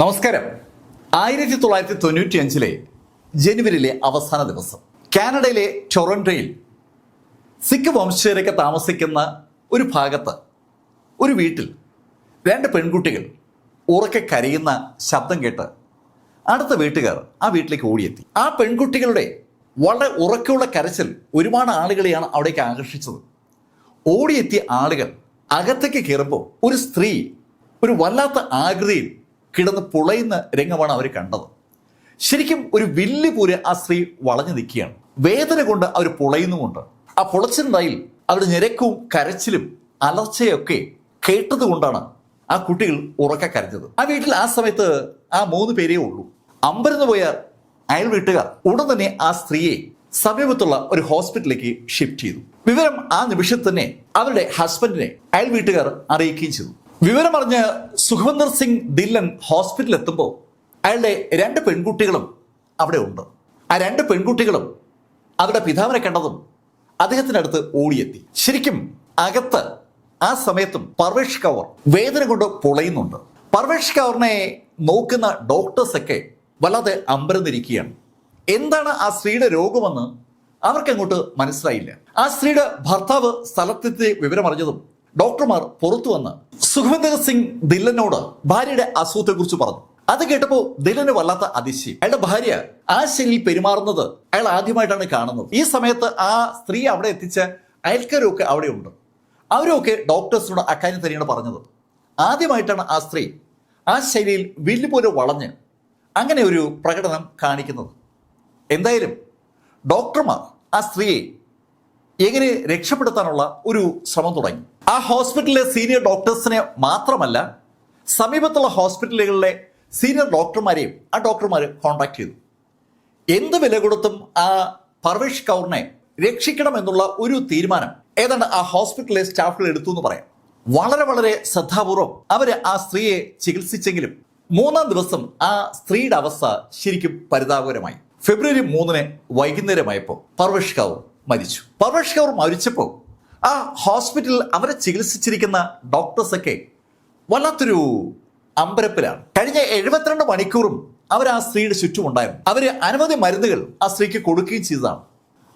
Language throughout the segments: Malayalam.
നമസ്കാരം. ആയിരത്തി തൊള്ളായിരത്തി തൊണ്ണൂറ്റി അഞ്ചിലെ ജനുവരിയിലെ അവസാന ദിവസം കാനഡയിലെ ടൊറന്റോയിൽ സിഖ് വംശജരൊക്കെ താമസിക്കുന്ന ഒരു ഭാഗത്ത് ഒരു വീട്ടിൽ രണ്ട് പെൺകുട്ടികൾ ഉറക്കെ കരയുന്ന ശബ്ദം കേട്ട് അടുത്ത വീട്ടുകാർ ആ വീട്ടിലേക്ക് ഓടിയെത്തി. ആ പെൺകുട്ടികളുടെ വളരെ ഉറക്കമുള്ള കരച്ചിൽ ഒരുപാട് ആളുകളെയാണ് അവിടേക്ക് ആകർഷിച്ചത്. ഓടിയെത്തിയ ആളുകൾ അകത്തേക്ക് കയറുമ്പോൾ ഒരു സ്ത്രീ ഒരു വല്ലാത്ത ആകൃതിയിൽ കിടന്ന് പുളയുന്ന രംഗമാണ് അവർ കണ്ടത്. ശരിക്കും ഒരു വില്ല് പോലെ ആ സ്ത്രീ വളഞ്ഞു നിൽക്കുകയാണ്. വേദന കൊണ്ട് അവർ പുളയുന്നുമുണ്ട്. ആ പുളച്ചിലുണ്ടായിൽ അവരുടെ ഞെരക്കവും കരച്ചിലും അലർച്ചയൊക്കെ കേട്ടതുകൊണ്ടാണ് ആ കുട്ടികൾ ഉറക്ക കരഞ്ഞത്. ആ വീട്ടിൽ ആ സമയത്ത് ആ മൂന്ന് പേരേ ഉള്ളൂ. അമ്പരന്ന് പോയ അയൽ വീട്ടുകാർ ഉടൻ തന്നെ ആ സ്ത്രീയെ സമീപത്തുള്ള ഒരു ഹോസ്പിറ്റലിലേക്ക് ഷിഫ്റ്റ് ചെയ്തു. വിവരം ആ നിമിഷത്തന്നെ അവരുടെ ഹസ്ബൻഡിനെ അയൽ വീട്ടുകാർ അറിയിക്കുകയും ചെയ്തു. വിവരം അറിഞ്ഞ് സുഖവന്ദർ സിംഗ് ദില്ലൻ ഹോസ്പിറ്റലിൽ എത്തുമ്പോൾ അയാളുടെ രണ്ട് പെൺകുട്ടികളും അവിടെ ഉണ്ട്. ആ രണ്ട് പെൺകുട്ടികളും അവരുടെ പിതാവിനെ കണ്ടതും അദ്ദേഹത്തിനടുത്ത് ഓടിയെത്തി. ശരിക്കും അകത്ത് ആ സമയത്തും പർവേഷ് കൗർ വേദന കൊണ്ട് പൊളയുന്നുണ്ട്. പർവേഷ് കൗറിനെ നോക്കുന്ന ഡോക്ടേഴ്സൊക്കെ വല്ലാതെ അമ്പരന്നിരിക്കുകയാണ്. എന്താണ് ആ സ്ത്രീയുടെ രോഗമെന്ന് അവർക്കങ്ങോട്ട് മനസ്സിലായില്ല. ആ സ്ത്രീയുടെ ഭർത്താവ് സ്ഥലത്തെത്തി വിവരമറിഞ്ഞതും ഡോക്ടർമാർ പുറത്തു വന്ന് സുഖവിന്ദർ സിംഗ് ദില്ലനോട് ഭാര്യയുടെ അസുഖത്തെക്കുറിച്ച് പറഞ്ഞു. അത് കേട്ടപ്പോൾ ദിലന് വല്ലാത്ത അതിശയം. അയാളുടെ ഭാര്യ ആ ശൈലിയിൽ പെരുമാറുന്നത് അയാൾ ആദ്യമായിട്ടാണ് കാണുന്നത്. ഈ സമയത്ത് ആ സ്ത്രീ അവിടെ എത്തിച്ച അയൽക്കാരൊക്കെ അവിടെ ഉണ്ട് അവരൊക്കെ ഡോക്ടേഴ്സിനോട് അക്കാര്യം തന്നെയാണ് പറഞ്ഞത്. ആദ്യമായിട്ടാണ് ആ സ്ത്രീ ആ ശൈലിയിൽ വില്ല് പോലെ വളഞ്ഞ് അങ്ങനെ ഒരു പ്രകടനം കാണിക്കുന്നത്. എന്തായാലും ഡോക്ടർമാർ ആ സ്ത്രീയെ എങ്ങനെ രക്ഷപ്പെടുത്താനുള്ള ഒരു ശ്രമം തുടങ്ങി. ആ ഹോസ്പിറ്റലിലെ സീനിയർ ഡോക്ടേഴ്സിനെ മാത്രമല്ല സമീപത്തുള്ള ഹോസ്പിറ്റലുകളിലെ സീനിയർ ഡോക്ടർമാരെയും ആ ഡോക്ടർമാർ കോൺടാക്ട് ചെയ്തു. എന്ത് വില കൊടുത്തും ആ പർവേഷ് കൗറിനെ രക്ഷിക്കണം എന്നുള്ള ഒരു തീരുമാനം ഏതാണ്ട് ആ ഹോസ്പിറ്റലിലെ സ്റ്റാഫുകൾ എടുത്തു എന്ന് പറയാം. വളരെ വളരെ ശ്രദ്ധാപൂർവം അവർ ആ സ്ത്രീയെ ചികിത്സിച്ചെങ്കിലും മൂന്നാം ദിവസം ആ സ്ത്രീയുടെ അവസ്ഥ ശരിക്കും പരിതാപകരമായി. ഫെബ്രുവരി മൂന്നിന് വൈകുന്നേരമായപ്പോൾ പർവേഷ് കൗർ മരിച്ചു. പർവേഷ് കൗർ മരിച്ചപ്പോൾ ആ ഹോസ്പിറ്റലിൽ അവരെ ചികിത്സിച്ചിരിക്കുന്ന ഡോക്ടേഴ്സൊക്കെ വല്ലാത്തൊരു അമ്പരപ്പിലാണ്. കഴിഞ്ഞ എഴുപത്തിരണ്ട് മണിക്കൂറും അവർ ആ സ്ത്രീയുടെ ചുറ്റുമുണ്ടായിരുന്നു അവർ അനവധി മരുന്നുകൾ ആ സ്ത്രീക്ക് കൊടുക്കുകയും ചെയ്തതാണ്.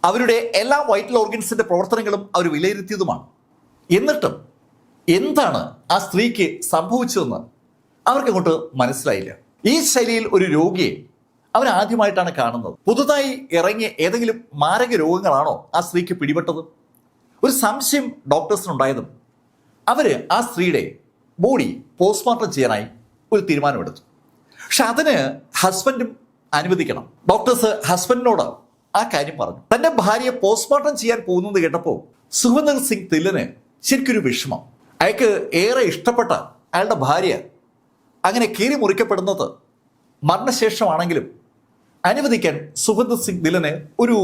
അവരുടെ എല്ലാ വൈറ്റൽ ഓർഗൻസിന്റെ പ്രവർത്തനങ്ങളും അവർ വിലയിരുത്തിയതുമാണ്. എന്നിട്ടും എന്താണ് ആ സ്ത്രീക്ക് സംഭവിച്ചതെന്ന് അവർക്ക് അങ്ങോട്ട് മനസ്സിലായില്ല. ഈ ശൈലിയിൽ ഒരു രോഗിയെ അവർ ആദ്യമായിട്ടാണ് കാണുന്നത്. പുതുതായി ഇറങ്ങിയ ഏതെങ്കിലും മാരക രോഗങ്ങളാണോ ആ സ്ത്രീക്ക് പിടിപെട്ടത്? ഒരു സംശയം ഡോക്ടേഴ്സിനുണ്ടായതും അവർ ആ സ്ത്രീയുടെ ബോഡി പോസ്റ്റ്മോർട്ടം ചെയ്യാനായി ഒരു തീരുമാനമെടുത്തു. പക്ഷെ അതിന് ഹസ്ബൻഡും അനുവദിക്കണം. ഡോക്ടേഴ്സ് ഹസ്ബൻഡിനോട് ആ കാര്യം പറഞ്ഞു. തന്റെ ഭാര്യയെ പോസ്റ്റ്മോർട്ടം ചെയ്യാൻ പോകുന്നത് കേട്ടപ്പോൾ സുഖവന്ദർ സിംഗ് തില്ലന് ശരിക്കൊരു വിഷമം. അയാൾക്ക് ഏറെ ഇഷ്ടപ്പെട്ട അയാളുടെ ഭാര്യ അങ്ങനെ കീറി മുറിക്കപ്പെടുന്നത് മരണശേഷമാണെങ്കിലും അനുവദിക്കാൻ സുഖന്ദർ സിംഗ് ദിലന് ഒരു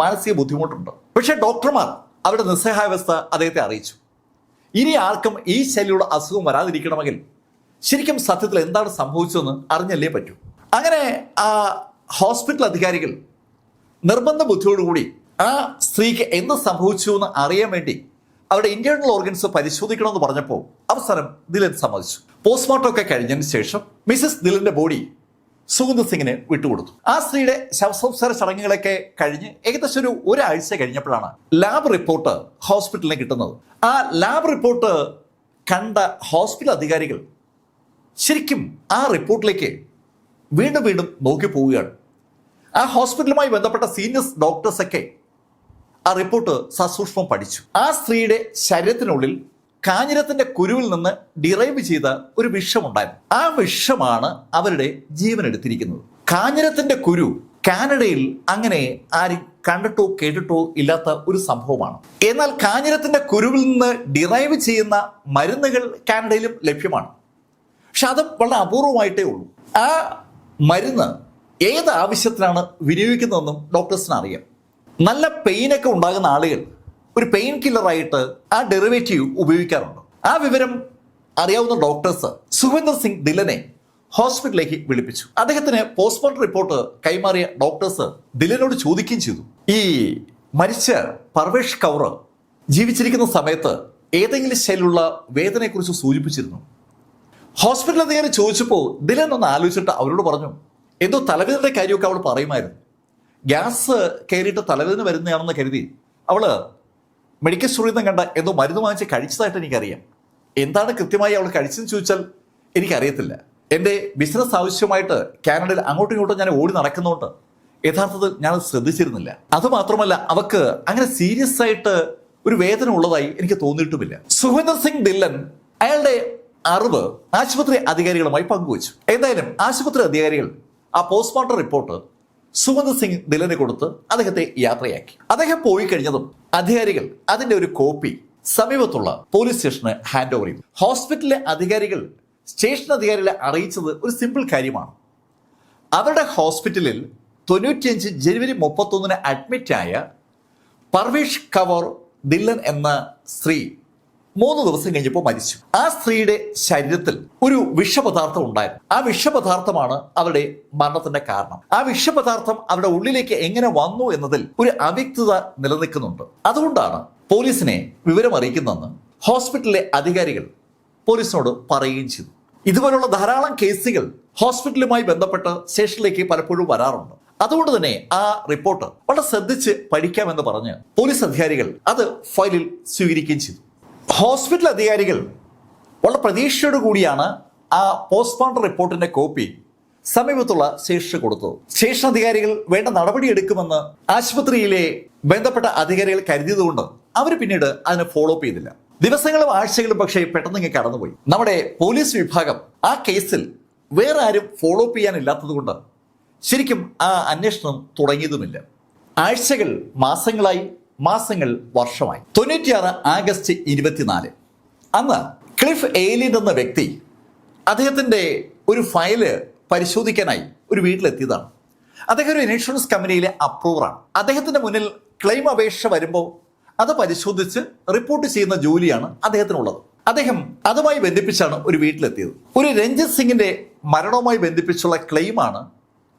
മാനസിക ബുദ്ധിമുട്ടുണ്ട്. പക്ഷേ ഡോക്ടർമാർ അവരുടെ നിസ്സഹായാവസ്ഥ അദ്ദേഹത്തെ അറിയിച്ചു. ഇനി ആർക്കും ഈ ശൈലിയുടെ അസുഖം വരാതിരിക്കണമെങ്കിൽ ശരിക്കും സത്യത്തിൽ എന്താണ് സംഭവിച്ചതെന്ന് അറിഞ്ഞല്ലേ പറ്റൂ. അങ്ങനെ ആ ഹോസ്പിറ്റൽ അധികാരികൾ നിർബന്ധ ബുദ്ധിയോടുകൂടി ആ സ്ത്രീക്ക് എന്ത് സംഭവിച്ചു എന്ന് അറിയാൻ വേണ്ടി അവരുടെ ഇന്റേണൽ ഓർഗൻസ് പരിശോധിക്കണമെന്ന് പറഞ്ഞപ്പോൾ അവസാനം ദിലൻ സമ്മതിച്ചു. പോസ്റ്റ്മോർട്ടം ഒക്കെ കഴിഞ്ഞതിന് ശേഷം മിസസ് ദിലന്റെ ബോഡി സുഗന്ധ സിംഗിന് വിട്ടുകൊടുത്തു. ആ സ്ത്രീയുടെ ശവസംസ്കാര ചടങ്ങുകളൊക്കെ കഴിഞ്ഞ് ഏകദേശം ഒരു ഒരാഴ്ച കഴിഞ്ഞപ്പോഴാണ് ലാബ് റിപ്പോർട്ട് ഹോസ്പിറ്റലിന് കിട്ടുന്നത്. ആ ലാബ് റിപ്പോർട്ട് കണ്ട ഹോസ്പിറ്റൽ അധികാരികൾ ശരിക്കും ആ റിപ്പോർട്ടിലേക്ക് വീണ്ടും വീണ്ടും നോക്കി പോവുകയാണ്. ആ ഹോസ്പിറ്റലുമായി ബന്ധപ്പെട്ട സീനിയർ ഡോക്ടേഴ്സൊക്കെ ആ റിപ്പോർട്ട് സസൂക്ഷ്മം പഠിച്ചു. ആ സ്ത്രീയുടെ ശരീരത്തിനുള്ളിൽ കാഞ്ഞിരത്തിന്റെ കുരുവിൽ നിന്ന് ഡിറൈവ് ചെയ്ത ഒരു വിഷമുണ്ടായിരുന്നു. ആ വിഷമാണ് അവരുടെ ജീവൻ എടുത്തിരിക്കുന്നത് കാഞ്ഞിരത്തിന്റെ കുരു കാനഡയിൽ അങ്ങനെ ആരും കണ്ടിട്ടോ കേട്ടിട്ടോ ഇല്ലാത്ത ഒരു സംഭവമാണ്. എന്നാൽ കാഞ്ഞിരത്തിന്റെ കുരുവിൽ നിന്ന് ഡിറൈവ് ചെയ്യുന്ന മരുന്നുകൾ കാനഡയിലും ലഭ്യമാണ്. പക്ഷെ അത് വളരെ അപൂർവമായിട്ടേ ഉള്ളൂ. ആ മരുന്ന് ഏത് ആവശ്യത്തിനാണ് വിനിയോഗിക്കുന്നതെന്നും ഡോക്ടേഴ്സിന് അറിയാം. നല്ല പെയിനൊക്കെ ഉണ്ടാകുന്ന ആളുകൾ ഒരു പെയിൻ കില്ലറായിട്ട് ആ ഡെറിവേറ്റീവ് ഉപയോഗിക്കാറുണ്ട്. ആ വിവരം അറിയാവുന്ന ഡോക്ടേഴ്സ് സുഖേന്ദർ സിംഗ് ദിലനെ ഹോസ്പിറ്റലിലേക്ക് വിളിപ്പിച്ചു. അദ്ദേഹത്തിന് പോസ്റ്റ്മോർട്ടം റിപ്പോർട്ട് കൈമാറിയ ഡോക്ടേഴ്സ് ദിലനോട് ചോദിക്കുകയും ചെയ്തു. ഈ മരിച്ച പർവേഷ് കൗർ ജീവിച്ചിരിക്കുന്ന സമയത്ത് ഏതെങ്കിലും ശൈലിയുള്ള വേദനയെക്കുറിച്ച് സൂചിപ്പിച്ചിരുന്നു. ഹോസ്പിറ്റലിൽ അദ്ദേഹം ചോദിച്ചപ്പോൾ ദിലൻ ഒന്ന് ആലോചിച്ചിട്ട് അവരോട് പറഞ്ഞു എന്തോ തലവേദനയുടെ കാര്യമൊക്കെ അവൾ പറയുമായിരുന്നു. ഗ്യാസ് കയറിയിട്ട് തലവേദന വരുന്നതാണെന്ന് കരുതി. അവൾ മെഡിക്കൽ സ്റ്റോറിൽ നിന്ന് കണ്ട എന്തോ മരുന്ന് വാങ്ങിച്ച് കഴിച്ചതായിട്ട് എനിക്കറിയാം. എന്താണ് കൃത്യമായി അവൾ കഴിച്ചതെന്ന് ചോദിച്ചാൽ എനിക്കറിയത്തില്ല. എന്റെ ബിസിനസ് ആവശ്യമായിട്ട് കാനഡയിൽ അങ്ങോട്ടും ഇങ്ങോട്ടും ഞാൻ ഓടി നടക്കുന്നതുകൊണ്ട് യഥാർത്ഥത്തിൽ ഞാൻ ശ്രദ്ധിച്ചിരുന്നില്ല. അതുമാത്രമല്ല അവക്ക് അങ്ങനെ സീരിയസ് ആയിട്ട് ഒരു വേദന ഉള്ളതായി എനിക്ക് തോന്നിയിട്ടുമില്ല. സുഖവിന്ദർ സിംഗ് ദില്ലൻ അയാളുടെ അറിവ് ആശുപത്രി അധികാരികളുമായി പങ്കുവച്ചു. എന്തായാലും ആശുപത്രി അധികാരികൾ ആ പോസ്റ്റ്മോർട്ടം റിപ്പോർട്ട് സുഗന്ധ സിംഗ് ദിലന് കൊടുത്ത് അദ്ദേഹത്തെ യാത്രയാക്കി. അദ്ദേഹം പോയി കഴിഞ്ഞതും അധികാരികൾ അതിന്റെ ഒരു കോപ്പി സമീപത്തുള്ള പോലീസ് സ്റ്റേഷന് ഹാൻഡ് ഓവർ ചെയ്തു. ഹോസ്പിറ്റലിലെ അധികാരികൾ സ്റ്റേഷൻ അധികാരികളെ അറിയിച്ചത് ഒരു സിമ്പിൾ കാര്യമാണ്. അവരുടെ ഹോസ്പിറ്റലിൽ തൊണ്ണൂറ്റിയഞ്ച് ജനുവരി മുപ്പത്തൊന്നിന് അഡ്മിറ്റായ പർവേഷ് കവർ ദില്ലൻ എന്ന സ്ത്രീ മൂന്ന് ദിവസം കഴിഞ്ഞപ്പോൾ മരിച്ചു. ആ സ്ത്രീയുടെ ശരീരത്തിൽ ഒരു വിഷപദാർത്ഥം ഉണ്ടായിരുന്നു. ആ വിഷപദാർത്ഥമാണ് അവരുടെ മരണത്തിന്റെ കാരണം. ആ വിഷപദാർത്ഥം അവരുടെ ഉള്ളിലേക്ക് എങ്ങനെ വന്നു എന്നതിൽ ഒരു അവ്യക്തത നിലനിൽക്കുന്നുണ്ട്. അതുകൊണ്ടാണ് പോലീസിനെ വിവരം അറിയിക്കുന്നതെന്ന് ഹോസ്പിറ്റലിലെ അധികാരികൾ പോലീസിനോട് പറയുകയും ചെയ്തു. ഇതുപോലുള്ള ധാരാളം കേസുകൾ ഹോസ്പിറ്റലുമായി ബന്ധപ്പെട്ട് സ്റ്റേഷനിലേക്ക് പലപ്പോഴും വരാറുണ്ട്. അതുകൊണ്ട് തന്നെ ആ റിപ്പോർട്ട് വളരെ ശ്രദ്ധിച്ച് പഠിക്കാമെന്ന് പറഞ്ഞ് പോലീസ് അധികാരികൾ അത് ഫയലിൽ സ്വീകരിക്കുകയും ചെയ്തു. ഹോസ്പിറ്റൽ അധികാരികൾ വളരെ പ്രതീക്ഷയോട് കൂടിയാണ് ആ പോസ്റ്റ്മോർട്ടം റിപ്പോർട്ടിന്റെ കോപ്പി സമീപത്തുള്ള ശേഷ കൊടുത്തു സ്റ്റേഷൻ അധികാരികൾ വേണ്ട നടപടി എടുക്കുമെന്ന് ആശുപത്രിയിലെ ബന്ധപ്പെട്ട അധികാരികൾ കരുതിയതുകൊണ്ട് അവർ പിന്നീട് അതിനെ ഫോളോ അപ്പ് ചെയ്തില്ല. ദിവസങ്ങളും ആഴ്ചകളും പക്ഷേ പെട്ടെന്ന് കടന്നുപോയി. നമ്മുടെ പോലീസ് വിഭാഗം ആ കേസിൽ വേറെ ആരും ഫോളോ അപ്പ് ചെയ്യാനില്ലാത്തത് കൊണ്ട് ശരിക്കും ആ അന്വേഷണം തുടങ്ങിയതുമില്ല. ആഴ്ചകൾ മാസങ്ങളായി മാസങ്ങൾ വർഷമായി. തൊണ്ണൂറ്റിയാറ് ആഗസ്റ്റ് ഇരുപത്തിനാല്. അന്ന് ക്ലിഫ് എയിലിൻ എന്ന വ്യക്തി അദ്ദേഹത്തിന്റെ ഒരു ഫയൽ പരിശോധിക്കാനായി ഒരു വീട്ടിലെത്തിയതാണ്. അദ്ദേഹം ഒരു ഇൻഷുറൻസ് കമ്പനിയിലെ അപ്രൂവറാണ്. അദ്ദേഹത്തിന്റെ മുന്നിൽ ക്ലെയിം അപേക്ഷ വരുമ്പോൾ അത് പരിശോധിച്ച് റിപ്പോർട്ട് ചെയ്യുന്ന ജോലിയാണ് അദ്ദേഹത്തിനുള്ളത്. അദ്ദേഹം അതുമായി ബന്ധിപ്പിച്ചാണ് ഒരു വീട്ടിലെത്തിയത്. ഒരു രഞ്ജിത് സിംഗിന്റെ മരണവുമായി ബന്ധിപ്പിച്ചുള്ള ക്ലെയിമാണ്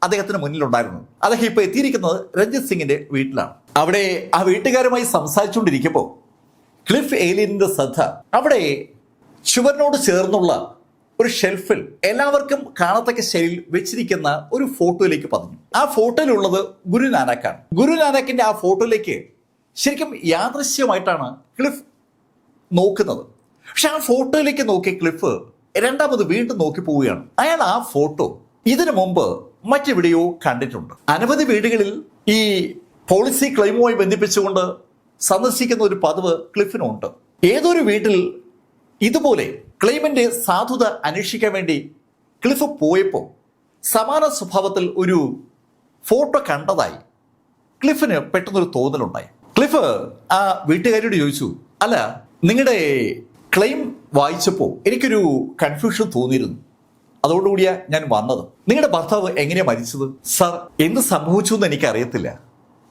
അദ്ദേഹത്തിന് മുന്നിലുണ്ടായിരുന്നത്. അദ്ദേഹം ഇപ്പോൾ എത്തിയിരിക്കുന്നത് രഞ്ജിത് സിംഗിന്റെ വീട്ടിലാണ്. അവിടെ ആ വീട്ടുകാരുമായി സംസാരിച്ചുകൊണ്ടിരിക്കുമ്പോൾ ക്ലിഫ് ഏലിയനിന്റെ ശ്രദ്ധ അവിടെ ചുവരിനോട് ചേർന്നുള്ള ഒരു ഷെൽഫിൽ എല്ലാവർക്കും കാണത്തക്ക ശൈലിയിൽ വെച്ചിരിക്കുന്ന ഒരു ഫോട്ടോയിലേക്ക് പതിഞ്ഞു. ആ ഫോട്ടോയിലുള്ളത് ഗുരു നാനാക്കാണ്. ഗുരു ആ ഫോട്ടോയിലേക്ക് ശരിക്കും യാദൃശ്യമായിട്ടാണ് ക്ലിഫ് നോക്കുന്നത്. പക്ഷെ ആ ഫോട്ടോയിലേക്ക് നോക്കിയ ക്ലിഫ് രണ്ടാമത് വീണ്ടും നോക്കി പോവുകയാണ്. അയാൾ ആ ഫോട്ടോ ഇതിനു മുമ്പ് മറ്റെവിടെയോ കണ്ടിട്ടുണ്ട്. അനവധി വീടുകളിൽ ഈ പോളിസി ക്ലെയിമുമായി ബന്ധിപ്പിച്ചുകൊണ്ട് സന്ദർശിക്കുന്ന ഒരു പതിവ് ക്ലിഫിനുണ്ട്. ഏതൊരു വീട്ടിൽ ഇതുപോലെ ക്ലെയിമിന്റെ സാധുത അന്വേഷിക്കാൻ വേണ്ടി ക്ലിഫ് പോയപ്പോൾ സമാന സ്വഭാവത്തിൽ ഒരു ഫോട്ടോ കണ്ടതായി ക്ലിഫിന് പെട്ടെന്നൊരു തോന്നലുണ്ടായി. ക്ലിഫ് ആ വീട്ടുകാരിയോട് ചോദിച്ചു അല്ല നിങ്ങളുടെ ക്ലെയിം വായിച്ചപ്പോൾ എനിക്കൊരു കൺഫ്യൂഷൻ തോന്നിയിരുന്നു. അതോടുകൂടിയാണ് ഞാൻ വന്നത്. നിങ്ങളുടെ ഭർത്താവ് എങ്ങനെയാണ് മരിച്ചത്? സർ എന്ത് സംഭവിച്ചു എന്ന് എനിക്ക്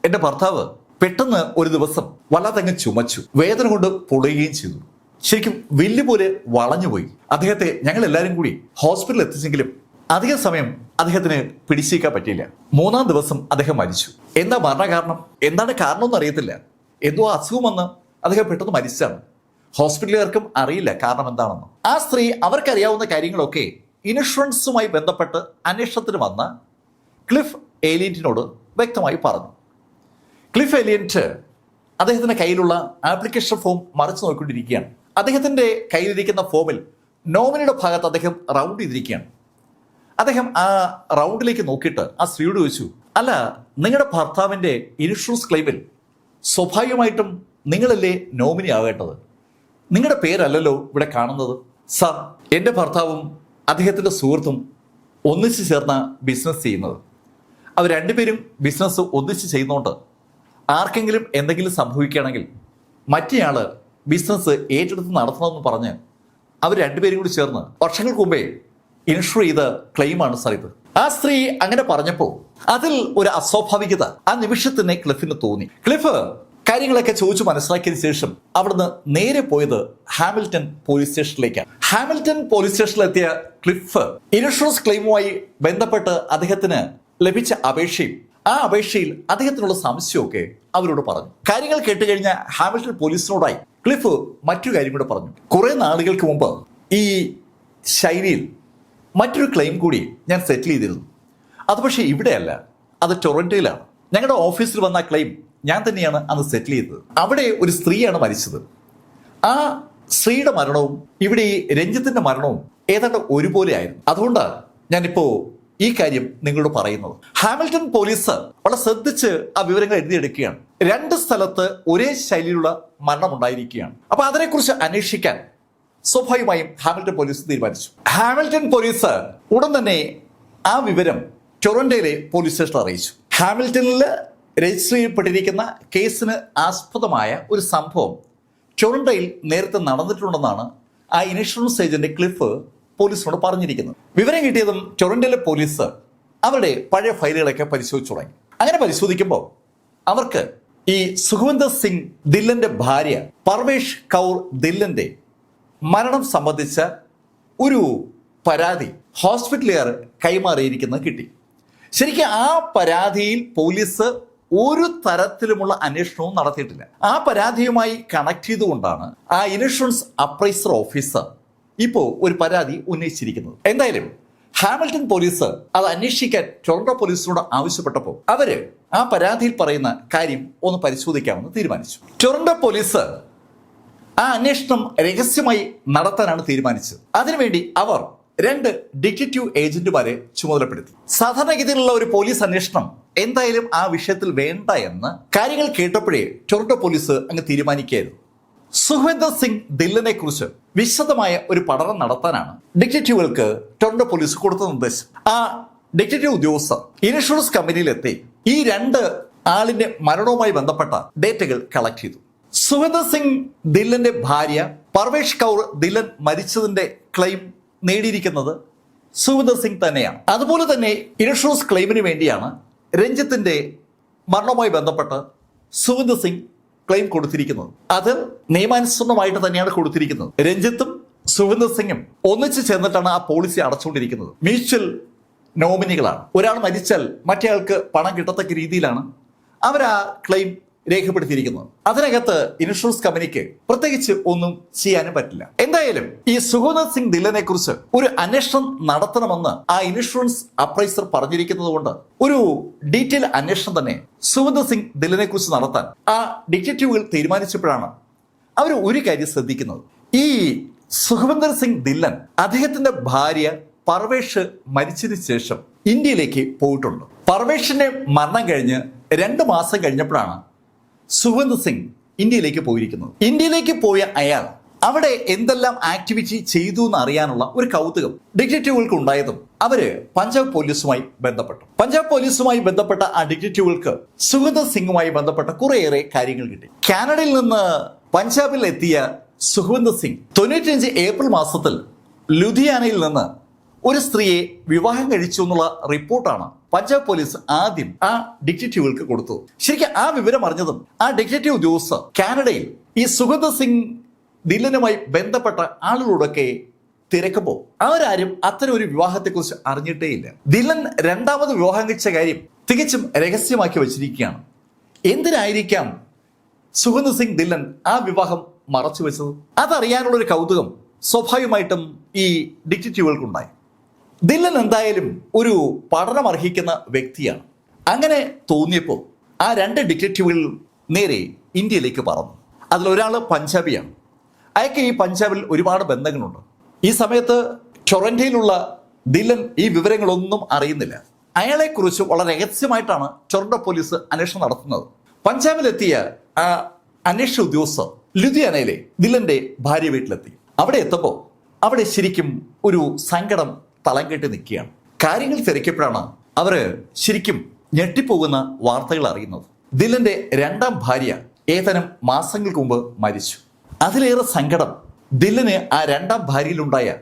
എന്റെ ഭർത്താവ് പെട്ടെന്ന് ഒരു ദിവസം വല്ലാതങ്ങ് ചുമച്ചു. വേദന കൊണ്ട് പൊളുകയും ചെയ്തു. ശരിക്കും വില്ല് പോലെ വളഞ്ഞുപോയി അദ്ദേഹത്തെ ഞങ്ങൾ എല്ലാവരും കൂടി ഹോസ്പിറ്റലിൽ എത്തിച്ചെങ്കിലും അധിക സമയം അദ്ദേഹത്തിന് പിടിച്ചേക്കാൻ പറ്റിയില്ല. മൂന്നാം ദിവസം അദ്ദേഹം മരിച്ചു. എന്താ മരണകാരണം? എന്താണ് കാരണമെന്ന് അറിയത്തില്ല. എന്തോ അസുഖം വന്ന് അദ്ദേഹം പെട്ടെന്ന് മരിച്ചാണ് ഹോസ്പിറ്റലുകാർക്കും അറിയില്ല കാരണം എന്താണെന്ന്. ആ സ്ത്രീ അവർക്കറിയാവുന്ന കാര്യങ്ങളൊക്കെ ഇൻഷുറൻസുമായി ബന്ധപ്പെട്ട് അന്വേഷണത്തിന് വന്ന ക്ലിഫ് ഏലിയന്റിനോട് വ്യക്തമായി പറഞ്ഞു. ക്ലിഫ് എലിയന്റ് അദ്ദേഹത്തിന്റെ കയ്യിലുള്ള ആപ്ലിക്കേഷൻ ഫോം മറിച്ചു നോക്കിക്കൊണ്ടിരിക്കുകയാണ്. അദ്ദേഹത്തിന്റെ കയ്യിലിരിക്കുന്ന ഫോമിൽ നോമിനിയുടെ ഭാഗത്ത് അദ്ദേഹം റൗണ്ട് ചെയ്തിരിക്കുകയാണ്. അദ്ദേഹം ആ റൗണ്ടിലേക്ക് നോക്കിയിട്ട് ആ സ്ത്രീയോട് ചോദിച്ചു അല്ല നിങ്ങളുടെ ഭർത്താവിന്റെ ഇൻഷുറൻസ് ക്ലെയിമിൽ സ്വാഭാവികമായിട്ടും നിങ്ങളല്ലേ നോമിനി ആകേണ്ടത്? നിങ്ങളുടെ പേരല്ലല്ലോ ഇവിടെ കാണുന്നത്. സർ എന്റെ ഭർത്താവും അദ്ദേഹത്തിന്റെ സുഹൃത്തും ഒന്നിച്ചു ചേർന്ന ബിസിനസ് ചെയ്യുന്നത്. അവർ രണ്ടുപേരും ബിസിനസ് ഒന്നിച്ച് ചെയ്യുന്നതുകൊണ്ട് ആർക്കെങ്കിലും എന്തെങ്കിലും സംഭവിക്കുകയാണെങ്കിൽ മറ്റേയാൾ ബിസിനസ് ഏറ്റെടുത്ത് നടത്തണമെന്ന് പറഞ്ഞ് അവർ രണ്ടുപേരും കൂടി ചേർന്ന് വർഷങ്ങൾക്ക് മുമ്പേ ഇൻഷുർ ചെയ്ത ക്ലെയിമാണ് സാർ ഇത്. ആ സ്ത്രീ അങ്ങനെ പറഞ്ഞപ്പോൾ അതിൽ ഒരു അസ്വാഭാവികത ആ നിമിഷത്തിനെ ക്ലിഫിന് തോന്നി. ക്ലിഫ് കാര്യങ്ങളൊക്കെ ചോദിച്ചു മനസ്സിലാക്കിയതിനു ശേഷം അവിടുന്ന് നേരെ പോയത് ഹാമിൽട്ടൺ പോലീസ് സ്റ്റേഷനിലേക്കാണ്. ഹാമിൽട്ടൺ പോലീസ് സ്റ്റേഷനിലെത്തിയ ക്ലിഫ് ഇൻഷുറൻസ് ക്ലെയിമുമായി ബന്ധപ്പെട്ട് അദ്ദേഹത്തിന് ലഭിച്ച അപേക്ഷയും ആ അപേക്ഷയിൽ അദ്ദേഹത്തിനുള്ള സംശയമൊക്കെ അവരോട് പറഞ്ഞു. കാര്യങ്ങൾ കേട്ടുകഴിഞ്ഞ ഹാമിൽട്ടൺ പോലീസിനോടായി ക്ലിഫ് മറ്റു കാര്യം കൂടെ പറഞ്ഞു. കുറെ നാളുകൾക്ക് മുമ്പ് ഈ ശൈലിയിൽ മറ്റൊരു ക്ലെയിം കൂടി ഞാൻ സെറ്റിൽ ചെയ്തിരുന്നു. അത് പക്ഷേ ഇവിടെയല്ല അത് ടൊറന്റോയിലാണ് ഞങ്ങളുടെ ഓഫീസിൽ വന്ന ക്ലെയിം ഞാൻ തന്നെയാണ് അന്ന് സെറ്റിൽ ചെയ്തത്. അവിടെ ഒരു സ്ത്രീയാണ് മരിച്ചത്. ആ സ്ത്രീയുടെ മരണവും ഇവിടെ ഈ രഞ്ജിത്തിന്റെ മരണവും ഏതാണ്ട് ഒരുപോലെ ആയിരുന്നു. അതുകൊണ്ടാണ് ഞാനിപ്പോ ഈ കാര്യം നിങ്ങളോട് പറയുന്നത്. ഹാമിൽട്ടൺ പോലീസ് വളരെ ശ്രദ്ധിച്ച് ആ വിവരങ്ങൾ എഴുതിയെടുക്കുകയാണ്. രണ്ട് സ്ഥലത്ത് ഒരേ ശൈലിയിലുള്ള മരണം ഉണ്ടായിരിക്കുകയാണ്. അപ്പൊ അതിനെക്കുറിച്ച് അന്വേഷിക്കാൻ സ്വാഭാവികമായും ഹാമിൽട്ടൺ പോലീസ് തീരുമാനിച്ചു. ഹാമിൽട്ടൺ പോലീസ് ഉടൻ തന്നെ ആ വിവരം ടൊറന്റോയിലെ പോലീസ് സ്റ്റേഷനിൽ അറിയിച്ചു. ഹാമിൽട്ടണിൽ രജിസ്റ്റർ ചെയ്യപ്പെട്ടിരിക്കുന്ന കേസിന് ആസ്പദമായ ഒരു സംഭവം ടൊറന്റോയിൽ നേരത്തെ നടന്നിട്ടുണ്ടെന്നാണ് ആ ഇൻഷുറൻസ് ഏജന്റ് ക്ലിഫ് പോലീസിനോട് പറഞ്ഞിരിക്കുന്നത് വിവരം കിട്ടിയതും ടൊറന്റോയിലെ പോലീസ് അവരുടെ പഴയ ഫയലുകളൊക്കെ പരിശോധിച്ചു തുടങ്ങി. അങ്ങനെ പരിശോധിക്കുമ്പോൾ അവർക്ക് ഈ സുഖവിന്ദർ സിംഗ് ദില്ലന്റെ ഭാര്യ പർവേഷ് കൗർ ദില്ലന്റെ മരണം സംബന്ധിച്ച ഒരു പരാതി ഹോസ്പിറ്റലുകാർ കൈമാറിയിരിക്കുന്നത് കിട്ടി. ശരിക്കും ആ പരാതിയിൽ പോലീസ് ഒരു തരത്തിലുമുള്ള അന്വേഷണവും നടത്തിയിട്ടില്ല. ആ പരാതിയുമായി കണക്ട് ചെയ്തുകൊണ്ടാണ് ആ ഇൻഷുറൻസ് അപ്രൈസർ ഓഫീസർ ഇപ്പോൾ ഒരു പരാതി ഉന്നയിച്ചിരിക്കുന്നത്. എന്തായാലും ഹാമിൽട്ടൺ പോലീസ് അത് അന്വേഷിക്കാൻ ടൊറന്റോ പോലീസിനോട് ആവശ്യപ്പെട്ടപ്പോൾ അവർ ആ പരാതിയിൽ പറയുന്ന കാര്യം ഒന്ന് പരിശോധിക്കാമെന്ന് തീരുമാനിച്ചു. ടൊറന്റോ പോലീസ് ആ അന്വേഷണം രഹസ്യമായി നടത്താനാണ് തീരുമാനിച്ചത്. അതിനുവേണ്ടി അവർ രണ്ട് ഡിറ്റക്റ്റീവ് ഏജന്റുമാരെ ചുമതലപ്പെടുത്തി. സാധാരണഗതിയിലുള്ള ഒരു പോലീസ് അന്വേഷണം എന്തായാലും ആ വിഷയത്തിൽ വേണ്ട എന്ന് കാര്യങ്ങൾ കേട്ടപ്പോഴേ ടൊറന്റോ പോലീസ് അങ്ങ് തീരുമാനിക്കുകയായിരുന്നു. സുഖ്വിന്ദർ സിംഗ് ദില്ലനെ കുറിച്ച് വിശദമായ ഒരു പഠനം നടത്താനാണ് ഡിറ്റക്റ്റീവുകൾക്ക് ടൊറന്റോ പോലീസ് കൊടുത്ത നിർദ്ദേശം. ആ ഡിറ്റക്റ്റീവ് ഉദ്യോഗസ്ഥർ ഇൻഷുറൻസ് കമ്പനിയിലെത്തി ഈ രണ്ട് ആളിന്റെ മരണവുമായി ബന്ധപ്പെട്ട ഡേറ്റകൾ കളക്ട് ചെയ്തു. സുഖന്ദർ സിംഗ് ദില്ലന്റെ ഭാര്യ പർവേഷ് കൗർ ദില്ലൻ മരിച്ചതിന്റെ ക്ലെയിം നേടിയിരിക്കുന്നത് സുഖന്ദർ സിംഗ് തന്നെയാണ്. അതുപോലെ തന്നെ ഇൻഷുറൻസ് ക്ലെയിമിന് വേണ്ടിയാണ് രഞ്ജിത്തിന്റെ മരണവുമായി ബന്ധപ്പെട്ട് സുഖന്ദർ സിംഗ് ക്ലെയിം കൊടുത്തിരിക്കുന്നത്. അത് നിയമാനുസൃതമായിട്ട് തന്നെയാണ് കൊടുത്തിരിക്കുന്നത്. രഞ്ജിത്തും സുവിന്ദർ സിംഗും ഒന്നിച്ച് ചേർന്നിട്ടാണ് ആ പോളിസി അടച്ചുകൊണ്ടിരിക്കുന്നത്. മ്യൂച്വൽ നോമിനികളാണ് ഒരാൾ മരിച്ചാൽ മറ്റേയാൾക്ക് പണം കിട്ടത്തക്ക രീതിയിലാണ്. അവർ ആ ക്ലെയിം രേഖപ്പെടുത്തിയിരിക്കുന്നത് അതിനകത്ത് ഇൻഷുറൻസ് കമ്പനിക്ക് പ്രത്യേകിച്ച് ഒന്നും ചെയ്യാനും പറ്റില്ല. എന്തായാലും ഈ സുഗോനാഥ് സിംഗ് ദില്ലനെ കുറിച്ച് ഒരു അന്വേഷണം നടത്തണമെന്ന് ആ ഇൻഷുറൻസ് അപ്രൈസർ പറഞ്ഞിരിക്കുന്നത് കൊണ്ട് ഒരു ഡീറ്റെയിൽ അന്വേഷണം തന്നെ സുഗന്ധ സിംഗ് ദില്ലനെ കുറിച്ച് നടത്താൻ ആ ഡിറ്റക്റ്റീവുകൾ തീരുമാനിച്ചപ്പോഴാണ് അവർ ഒരു കാര്യം ശ്രദ്ധിക്കുന്നത്. ഈ സുഖവിന്ദർ സിംഗ് ദില്ലൻ അദ്ദേഹത്തിന്റെ ഭാര്യ പർവേഷ് മരിച്ചതിന് ശേഷം ഇന്ത്യയിലേക്ക് പോയിട്ടുണ്ട്. പർവേഷിന്റെ മരണം കഴിഞ്ഞ് രണ്ട് മാസം കഴിഞ്ഞപ്പോഴാണ് സുഖവിന്ദർ സിംഗ് ഇന്ത്യയിലേക്ക് പോയിരിക്കുന്നത് ഇന്ത്യയിലേക്ക് പോയ അയാൾ അവിടെ എന്തെല്ലാം ആക്ടിവിറ്റി ചെയ്തു എന്ന് അറിയാനുള്ള ഒരു കൗതുകം ഡിഗ്നറ്റീവുകൾക്ക് ഉണ്ടായതും അവർ പഞ്ചാബ് പോലീസുമായി ബന്ധപ്പെട്ടു. പഞ്ചാബ് പോലീസുമായി ബന്ധപ്പെട്ട ആ ഡിഗ്നറ്റീവുകൾക്ക് സുഗന്ധ സിംഗുമായി ബന്ധപ്പെട്ട കുറേയേറെ കാര്യങ്ങൾ കിട്ടി. കാനഡയിൽ നിന്ന് പഞ്ചാബിൽ എത്തിയ സുഗന്ധ സിംഗ് തൊണ്ണൂറ്റിയഞ്ച് ഏപ്രിൽ മാസത്തിൽ ലുധിയാനയിൽ നിന്ന് ഒരു സ്ത്രീയെ വിവാഹം കഴിച്ചു എന്നുള്ള റിപ്പോർട്ടാണ് പഞ്ചാബ് പോലീസ് ആദ്യം ആ ഡിറ്റക്റ്റീവുകൾക്ക് കൊടുത്തു. ശരിക്കും ആ വിവരം അറിഞ്ഞതും ആ ഡിറ്റക്റ്റീവ് ഉദ്യോഗസ്ഥർ കാനഡയിൽ ഈ സുഗത സിംഗ് ദില്ലനുമായി ബന്ധപ്പെട്ട ആളുകളോടൊക്കെ തിരക്കുമ്പോൾ അവരാരും അത്തരം ഒരു വിവാഹത്തെക്കുറിച്ച് അറിഞ്ഞിട്ടേയില്ല. ദില്ലൻ രണ്ടാമത് വിവാഹം കഴിച്ച കാര്യം തികച്ചും രഹസ്യമാക്കി വച്ചിരിക്കുകയാണ്. എന്തിനായിരിക്കാം സുഗന്ധ സിംഗ് ദില്ലൻ ആ വിവാഹം മറച്ചു വെച്ചത്? അതറിയാനുള്ള ഒരു കൗതുകം സ്വാഭാവികമായിട്ടും ഈ ഡിറ്റക്റ്റീവുകൾക്കുണ്ടായി ദില്ലൻ എന്തായാലും ഒരു പഠനം അർഹിക്കുന്ന വ്യക്തിയാണ്. അങ്ങനെ തോന്നിയപ്പോൾ ആ രണ്ട് ഡിറ്റക്റ്റീവുകൾ നേരെ ഇന്ത്യയിലേക്ക് പറന്നു. അതിലൊരാൾ പഞ്ചാബിയാണ്. അയാൾക്ക് ഈ പഞ്ചാബിൽ ഒരുപാട് ബന്ധങ്ങളുണ്ട്. ഈ സമയത്ത് ടൊറന്റയിലുള്ള ദില്ലൻ ഈ വിവരങ്ങളൊന്നും അറിയുന്നില്ല. അയാളെക്കുറിച്ച് വളരെ രഹസ്യമായിട്ടാണ് ടൊറന്റോ പോലീസ് അന്വേഷണം നടത്തുന്നത്. പഞ്ചാബിലെത്തിയ ആ അന്വേഷണ ഉദ്യോഗസ്ഥർ ലുധിയാനയിലെ ദില്ലന്റെ ഭാര്യ വീട്ടിലെത്തി. അവിടെ എത്തുമ്പോൾ അവിടെ ശരിക്കും ഒരു സങ്കടം തളം കെട്ടി നിൽക്കുകയാണ്. കാര്യങ്ങൾ തിരക്കിയപ്പോഴാണ് അവർ ശരിക്കും ഞെട്ടിപ്പോകുന്ന വാർത്തകൾ അറിയുന്നത്. ദില്ലന്റെ രണ്ടാം ഭാര്യ ഏതാനും മാസങ്ങൾക്ക് മുമ്പ് മരിച്ചു. അതിലേറെ സങ്കടം ദില്ലന് ആ രണ്ടാം ഭാര്യയിലുണ്ടായ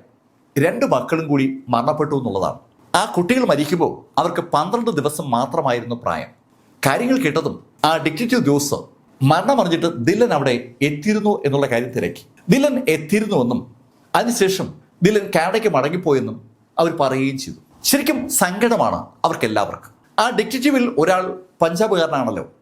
രണ്ട് മക്കളും കൂടി മരണപ്പെട്ടു എന്നുള്ളതാണ്. ആ കുട്ടികൾ മരിക്കുമ്പോൾ അവർക്ക് പന്ത്രണ്ട് ദിവസം മാത്രമായിരുന്നു പ്രായം. കാര്യങ്ങൾ കേട്ടതും ആ ഡിക്റ്റേറ്റീവ് ഉദ്യോഗസ്ഥർ മരണമറിഞ്ഞിട്ട് ദില്ലൻ അവിടെ എത്തിയിരുന്നു എന്നുള്ള കാര്യം തിരക്കി. ദില്ലൻ എത്തിയിരുന്നുവെന്നും അതിനുശേഷം ദില്ലൻ കാനഡയ്ക്ക് മടങ്ങിപ്പോയെന്നും അവർ പറയുകയും ചെയ്തു. ശരിക്കും സങ്കടമാണ് അവർക്കെല്ലാവർക്കും. ആ ഡിറ്റക്റ്റീവിൽ ഒരാൾ പഞ്ചാബുകാരനാണല്ലോ.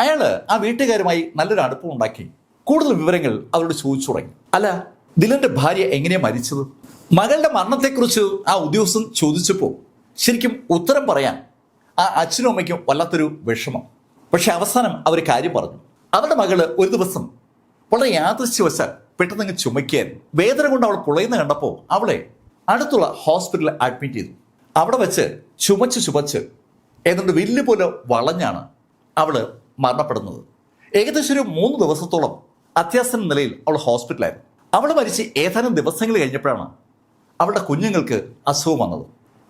അയാൾ ആ വീട്ടുകാരുമായി നല്ലൊരു അടുപ്പം ഉണ്ടാക്കി കൂടുതൽ വിവരങ്ങൾ അവരോട് ചോദിച്ചു തുടങ്ങി. അല്ല ദിലന്റെ ഭാര്യ എങ്ങനെയാ മരിച്ചത്? മകളുടെ മരണത്തെക്കുറിച്ച് ആ ഉദ്യോഗസ്ഥൻ ചോദിച്ചപ്പോൾ ശരിക്കും ഉത്തരം പറയാൻ ആ അച്ഛനും അമ്മയ്ക്കും വല്ലാത്തൊരു വിഷമം. പക്ഷെ അവസാനം അവർ കാര്യം പറഞ്ഞു. അവരുടെ മകൾ ഒരു ദിവസം വളരെ യാദൃശ്യവശാൽ പെട്ടെന്ന് ചുമയ്ക്കാൻ വേദന കൊണ്ട് അവൾ പുളയുന്ന കണ്ടപ്പോൾ അവളെ അടുത്തുള്ള ഹോസ്പിറ്റലിൽ അഡ്മിറ്റ് ചെയ്തു. അവിടെ വെച്ച് ചുമച്ച് ചുമച്ച് ഏതാണ്ട് വില്ല് പോലെ വളഞ്ഞാണ് അവൾ മരണപ്പെടുന്നത്. ഏകദേശം ഒരു മൂന്ന് ദിവസത്തോളം അത്യാസന്ന നിലയിൽ അവൾ ഹോസ്പിറ്റലായിരുന്നു അവൾ മരിച്ച് ഏതാനും ദിവസങ്ങൾ കഴിഞ്ഞപ്പോഴാണ് അവളുടെ കുഞ്ഞുങ്ങൾക്ക് അസുഖം വന്നത്.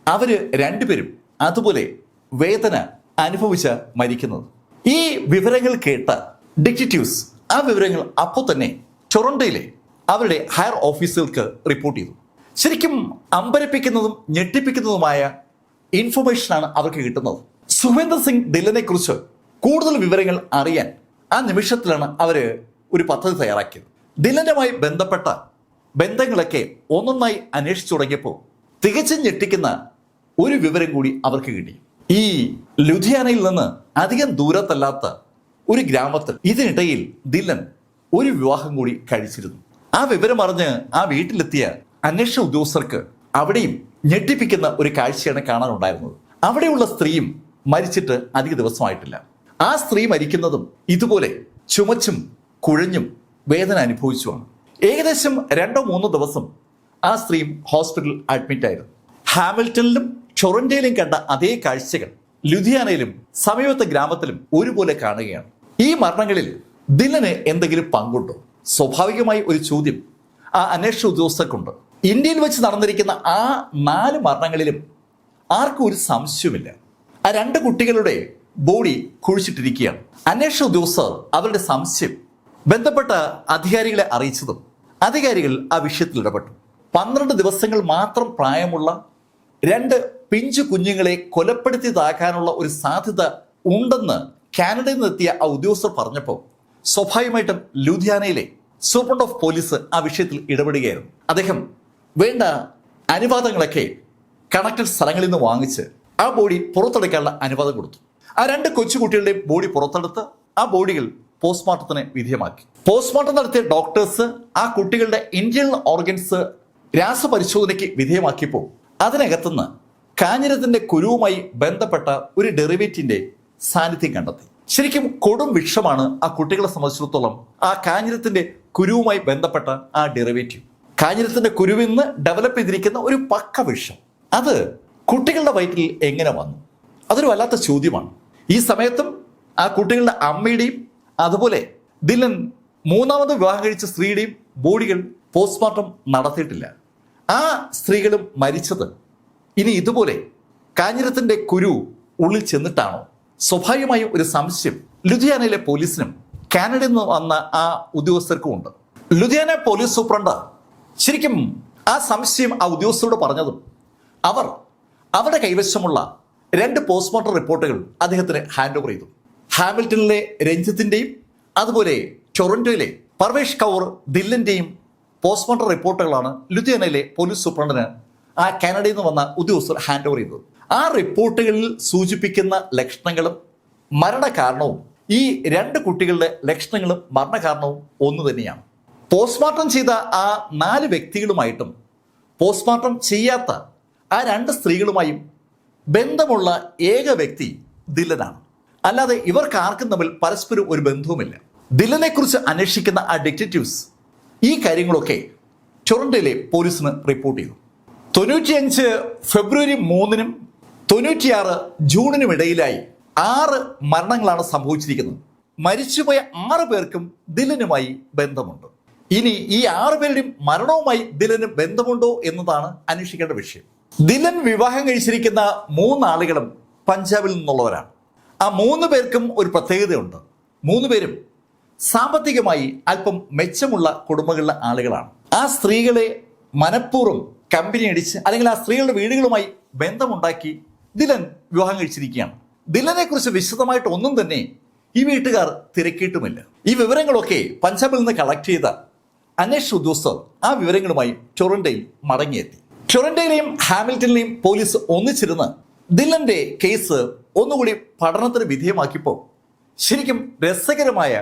അവർ രണ്ടുപേരും അതുപോലെ വേദന അനുഭവിച്ച മരിക്കുന്നത്. ഈ വിവരങ്ങൾ കേട്ട ഡിക്റ്റീവ്സ് ആ വിവരങ്ങൾ അപ്പോൾ തന്നെ ചൊറണ്ടയിലെ അവരുടെ ഹയർ ഓഫീസുകൾക്ക് റിപ്പോർട്ട് ചെയ്തു. ശരിക്കും അമ്പരപ്പിക്കുന്നതും ഞെട്ടിപ്പിക്കുന്നതുമായ ഇൻഫർമേഷനാണ് അവർക്ക് കിട്ടുന്നത്. സുഖേന്ദർ സിംഗ് ഡില്ലനെ കുറിച്ച് കൂടുതൽ വിവരങ്ങൾ അറിയാൻ ആ നിമിഷത്തിലാണ് അവർ ഒരു പദ്ധതി തയ്യാറാക്കിയത്. ഡില്ലനുമായി ബന്ധപ്പെട്ട ബന്ധങ്ങളൊക്കെ ഒന്നൊന്നായി അന്വേഷിച്ചു തുടങ്ങിയപ്പോൾ തികച്ചും ഞെട്ടിക്കുന്ന ഒരു വിവരം കൂടി അവർക്ക് കിട്ടി. ഈ ലുധിയാനയിൽ നിന്ന് അധികം ദൂരത്തല്ലാത്ത ഒരു ഗ്രാമത്തിൽ ഇതിനിടയിൽ ദില്ലൻ ഒരു വിവാഹം കൂടി കഴിച്ചിരുന്നു. ആ വിവരം അറിഞ്ഞ് ആ വീട്ടിലെത്തിയ അന്വേഷണ ഉദ്യോഗസ്ഥർക്ക് അവിടെയും ഞെട്ടിപ്പിക്കുന്ന ഒരു കാഴ്ചയാണ് കാണാനുണ്ടായിരുന്നത്. അവിടെയുള്ള സ്ത്രീയും മരിച്ചിട്ട് അധിക ദിവസമായിട്ടില്ല. ആ സ്ത്രീ മരിക്കുന്നതും ഇതുപോലെ ചുമച്ചും കുഴഞ്ഞും വേദന അനുഭവിച്ചുമാണ്. ഏകദേശം രണ്ടോ മൂന്നോ ദിവസം ആ സ്ത്രീയും ഹോസ്പിറ്റലിൽ അഡ്മിറ്റ് ആയിരുന്നു. ഹാമിൽട്ടണിലും ടൊറന്റയിലും കണ്ട അതേ കാഴ്ചകൾ ലുധിയാനയിലും സമീപത്തെ ഗ്രാമത്തിലും ഒരുപോലെ കാണുകയാണ്. ഈ മരണങ്ങളിൽ ദിലന് എന്തെങ്കിലും പങ്കുണ്ടോ? സ്വാഭാവികമായി ഒരു ചോദ്യം ആ അന്വേഷണ ഉദ്യോഗസ്ഥർക്കുണ്ട്. ഇന്ത്യയിൽ വെച്ച് നടന്നിരിക്കുന്ന ആ നാല് മരണങ്ങളിലും ആർക്കും ഒരു സംശയമില്ല ആ രണ്ട് കുട്ടികളുടെ ബോഡി കുഴിച്ചിട്ടിരിക്കുകയാണ്. അന്വേഷണ ഉദ്യോഗസ്ഥർ അവരുടെ സംശയം ബന്ധപ്പെട്ട അധികാരികളെ അറിയിച്ചതും അധികാരികൾ ആ വിഷയത്തിൽ ഇടപെട്ടു. പന്ത്രണ്ട് ദിവസങ്ങൾ മാത്രം പ്രായമുള്ള രണ്ട് പിഞ്ചു കുഞ്ഞുങ്ങളെ കൊലപ്പെടുത്തിയതാക്കാനുള്ള ഒരു സാധ്യത ഉണ്ടെന്ന് കാനഡയിൽ നിന്നെത്തിയ ആ ഉദ്യോഗസ്ഥർ പറഞ്ഞപ്പോൾ സ്വാഭാവികമായിട്ടും ലുധിയാനയിലെ സൂപ്രണ്ട് ഓഫ് പോലീസ് ആ വിഷയത്തിൽ ഇടപെടുകയായിരുന്നു. അദ്ദേഹം വേണ്ട അനുവാദങ്ങളൊക്കെ കണക്റ്റഡ് സ്ഥലങ്ങളിൽ നിന്ന് വാങ്ങിച്ച് ആ ബോഡി പുറത്തെടുക്കാനുള്ള അനുവാദം കൊടുത്തു. ആ രണ്ട് കൊച്ചുകുട്ടികളുടെയും ബോഡി പുറത്തെടുത്ത് ആ ബോഡികൾ പോസ്റ്റ്മോർട്ടത്തിന് വിധേയമാക്കി. പോസ്റ്റ്മോർട്ടം നടത്തിയ ഡോക്ടേഴ്സ് ആ കുട്ടികളുടെ ഇന്റേണൽ ഓർഗൻസ് രാസപരിശോധനയ്ക്ക് വിധേയമാക്കിയപ്പോൾ അതിനകത്തുനിന്ന് കാഞ്ഞിരത്തിന്റെ കുരുവുമായി ബന്ധപ്പെട്ട ഒരു ഡെറിവേറ്റിന്റെ സാന്നിധ്യം കണ്ടെത്തി. ശരിക്കും കൊടും വിഷമാണ് ആ കുട്ടികളെ സംബന്ധിച്ചിടത്തോളം ആ കാഞ്ഞിരത്തിന്റെ കുരുവുമായി ബന്ധപ്പെട്ട ആ ഡെറിവേറ്റീവ്. കാഞ്ഞിരത്തിന്റെ കുരുവിന്ന് ഡെവലപ്പ് ചെയ്തിരിക്കുന്ന ഒരു പക്ക വിഷം. അത് കുട്ടികളുടെ വയറ്റിൽ എങ്ങനെ വന്നു? അതൊരു വല്ലാത്ത ചോദ്യമാണ്. ഈ സമയത്തും ആ കുട്ടികളുടെ അമ്മയുടെയും അതുപോലെ ദിലൻ മൂന്നാമത് വിവാഹം കഴിച്ച സ്ത്രീയുടെയും ബോഡികൾ പോസ്റ്റ്മോർട്ടം നടത്തിയിട്ടില്ല. ആ സ്ത്രീകളും മരിച്ചത് ഇനി ഇതുപോലെ കാഞ്ഞിരത്തിന്റെ കുരു ഉള്ളിൽ ചെന്നിട്ടാണോ? സ്വാഭാവികമായും ഒരു സംശയം. ലുധിയാനയിലെ പോലീസിനും കാനഡയിൽ നിന്ന് വന്ന ആ ഉദ്യോഗസ്ഥർക്കും ഉണ്ട് ലുധിയാന പോലീസ് സൂപ്രണ്ട് ശരിക്കും ആ സംശയം ആ ഉദ്യോഗസ്ഥരോട് പറഞ്ഞതും അവർ അവരുടെ കൈവശമുള്ള രണ്ട് പോസ്റ്റ്മോർട്ടം റിപ്പോർട്ടുകൾ അദ്ദേഹത്തിന് ഹാൻഡ് ഓവർ ചെയ്തു. ഹാമിൽട്ടണിലെ രഞ്ജിത്തിന്റെയും അതുപോലെ ടൊറന്റോയിലെ പർവേഷ് കൗർ ദില്ലിന്റെയും പോസ്റ്റ്മോർട്ടം റിപ്പോർട്ടുകളാണ് ലുധിയാനയിലെ പോലീസ് സൂപ്രണ്ടിന് ആ കാനഡയിൽ നിന്ന് വന്ന ഉദ്യോഗസ്ഥർ ഹാൻഡ് ഓവർ ചെയ്തത്. ആ റിപ്പോർട്ടുകളിൽ സൂചിപ്പിക്കുന്ന ലക്ഷണങ്ങളും മരണകാരണവും ഈ രണ്ട് കുട്ടികളുടെ ലക്ഷണങ്ങളും മരണകാരണവും ഒന്ന് തന്നെയാണ്. പോസ്റ്റ്മോർട്ടം ചെയ്ത ആ നാല് വ്യക്തികളുമായിട്ടും പോസ്റ്റ്മോർട്ടം ചെയ്യാത്ത ആ രണ്ട് സ്ത്രീകളുമായും ബന്ധമുള്ള ഏക വ്യക്തി ദില്ലനാണ്. അല്ലാതെ ഇവർക്ക് ആർക്കും തമ്മിൽ പരസ്പരം ഒരു ബന്ധവുമില്ല. ദില്ലനെക്കുറിച്ച് അന്വേഷിക്കുന്ന ആ ഡിറ്റക്റ്റീവ്സ് ഈ കാര്യങ്ങളൊക്കെ ചൊറണ്ടയിലെ പോലീസിന് റിപ്പോർട്ട് ചെയ്തു. തൊണ്ണൂറ്റിയഞ്ച് ഫെബ്രുവരി മൂന്നിനും തൊണ്ണൂറ്റിയാറ് ജൂണിനും ഇടയിലായി ആറ് മരണങ്ങളാണ് സംഭവിച്ചിരിക്കുന്നത്. മരിച്ചുപോയ ആറ് പേർക്കും ദില്ലനുമായി ബന്ധമുണ്ട്. ഇനി ഈ ആറുപേരുടെയും മരണവുമായി ദിലന് ബന്ധമുണ്ടോ എന്നതാണ് അന്വേഷിക്കേണ്ട വിഷയം. ദിലൻ വിവാഹം കഴിച്ചിരിക്കുന്ന മൂന്നാളുകളും പഞ്ചാബിൽ നിന്നുള്ളവരാണ്. ആ മൂന്ന് പേർക്കും ഒരു പ്രത്യേകതയുണ്ട്. മൂന്ന് പേരും സാമ്പത്തികമായി അല്പം മെച്ചമുള്ള കുടുംബങ്ങളിലെ ആളുകളാണ്. ആ സ്ത്രീകളെ മനഃപൂർവം കമ്പനി അടിച്ച് അല്ലെങ്കിൽ ആ സ്ത്രീകളുടെ വീടുകളുമായി ബന്ധമുണ്ടാക്കി ദിലൻ വിവാഹം കഴിച്ചിരിക്കുകയാണ്. ദിലനെ കുറിച്ച് വിശദമായിട്ട് ഒന്നും തന്നെ ഈ വീട്ടുകാർ തിരക്കിയിട്ടുമില്ല. ഈ വിവരങ്ങളൊക്കെ പഞ്ചാബിൽ നിന്ന് കളക്ട് ചെയ്ത അന്വേഷണ ഉദ്യോഗസ്ഥർ ആ വിവരങ്ങളുമായി ടൊറന്റോയിൽ മടങ്ങിയെത്തി. ടൊറന്റോയിലെയും ഹാമിൽട്ടണിലെയും പോലീസ് ഒന്നിച്ചിരുന്ന് ദില്ലന്റെ കേസ് ഒന്നുകൂടി പഠനത്തിന് വിധേയമാക്കിയപ്പോൾ ശരിക്കും രസകരമായ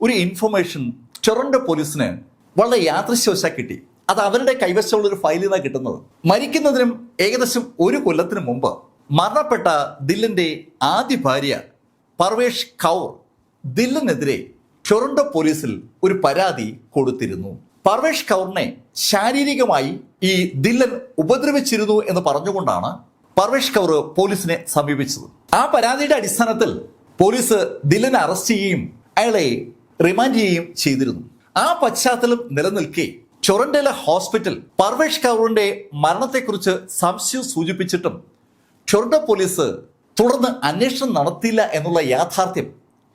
ഒരു ഇൻഫർമേഷൻ ടൊറന്റോ പോലീസിന് വളരെ യാദൃശ്യവശ കിട്ടി. അത് അവരുടെ കൈവശമുള്ള ഒരു ഫയലിൽ നിന്നാണ് കിട്ടുന്നത്. മരിക്കുന്നതിനും ഏകദേശം ഒരു കൊല്ലത്തിന് മുമ്പ് മരണപ്പെട്ട ദില്ലന്റെ ആദ്യ ഭാര്യ പർവേഷ് കൗർ ദില്ലിനെതിരെ ടൊറന്റോ പോലീസിൽ ഒരു പരാതി കൊടുത്തിരുന്നു. പർവേഷ് കൗറിനെ ശാരീരികമായി ഈ ദില്ലൻ ഉപദ്രവിച്ചിരുന്നു എന്ന് പറഞ്ഞുകൊണ്ടാണ് പർവേഷ് കൗർ പോലീസിനെ സമീപിച്ചത്. ആ പരാതിയുടെ അടിസ്ഥാനത്തിൽ പോലീസ് ദില്ലനെ അറസ്റ്റ് ചെയ്യുകയും അയാളെ റിമാൻഡ് ചെയ്യുകയും ചെയ്തിരുന്നു. ആ പശ്ചാത്തലം നിലനിൽക്കെ ടൊറന്റോയിലെ ഹോസ്പിറ്റൽ പർവേഷ് കൗറിന്റെ മരണത്തെക്കുറിച്ച് സംശയം സൂചിപ്പിച്ചിട്ടും ചൊറണ്ട പോലീസ് തുടർന്ന് അന്വേഷണം നടത്തിയില്ല എന്നുള്ള യാഥാർത്ഥ്യം